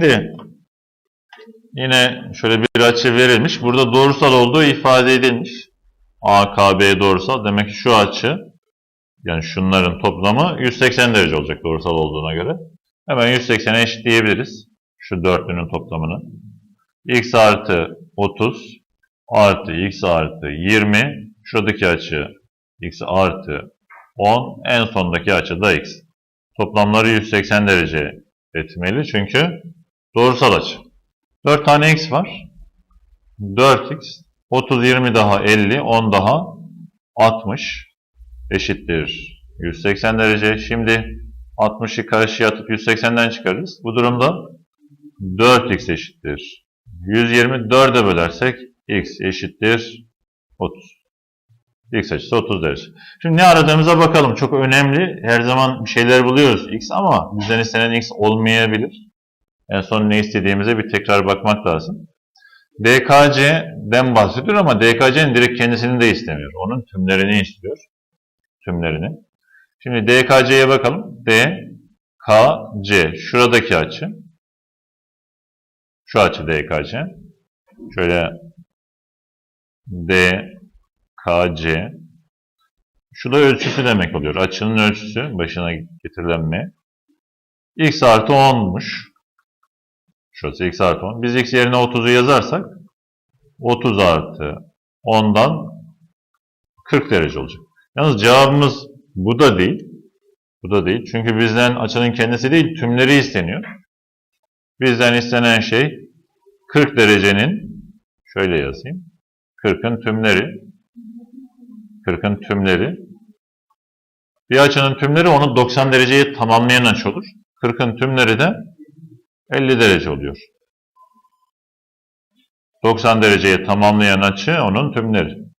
Şimdi yine şöyle bir açı verilmiş. Burada doğrusal olduğu ifade edilmiş. AKB doğrusal. Demek ki şu açı yani şunların toplamı 180 derece olacak doğrusal olduğuna göre. Hemen 180'e eşitleyebiliriz. Şu dörtlünün toplamını. x artı 30 artı x artı 20. Şuradaki açı x artı 10. En sondaki açı da x. Toplamları 180 derece etmeli çünkü doğrusal açı. 4 tane x var. 4x 30 20 daha 50 10 daha 60 eşittir 180 derece. Şimdi 60'ı karşıya atıp 180'den çıkarırız. Bu durumda 4x eşittir 120 4'e bölersek x eşittir 30. X açısı 30 derece. Şimdi ne aradığımıza bakalım. Çok önemli. Her zaman bir şeyler buluyoruz x ama bizden istenen x olmayabilir. En son ne istediğimize bir tekrar bakmak lazım. DKC'den bahsediyor ama DKC'nin direkt kendisini de istemiyor. Onun tümlerini istiyor. Tümlerini. Şimdi DKC'ye bakalım. DKC. Şuradaki açı. Şu açı DKC. Şöyle DKC. Şu da ölçüsü demek oluyor. Açının ölçüsü. Başına getirilen M. X artı 10'muş. Şurası x artı 10. Biz x yerine 30'u yazarsak 30 artı 10'dan 40 derece olacak. Yalnız cevabımız bu da değil. Bu da değil. Çünkü bizden açının kendisi değil tümleri isteniyor. Bizden istenen şey 40 derecenin şöyle yazayım. 40'ın tümleri 40'ın tümleri bir açının tümleri onu 90 dereceye tamamlayan açı olur. 40'ın tümleri de 50 derece oluyor. 90 dereceye tamamlayan açı onun tümleri.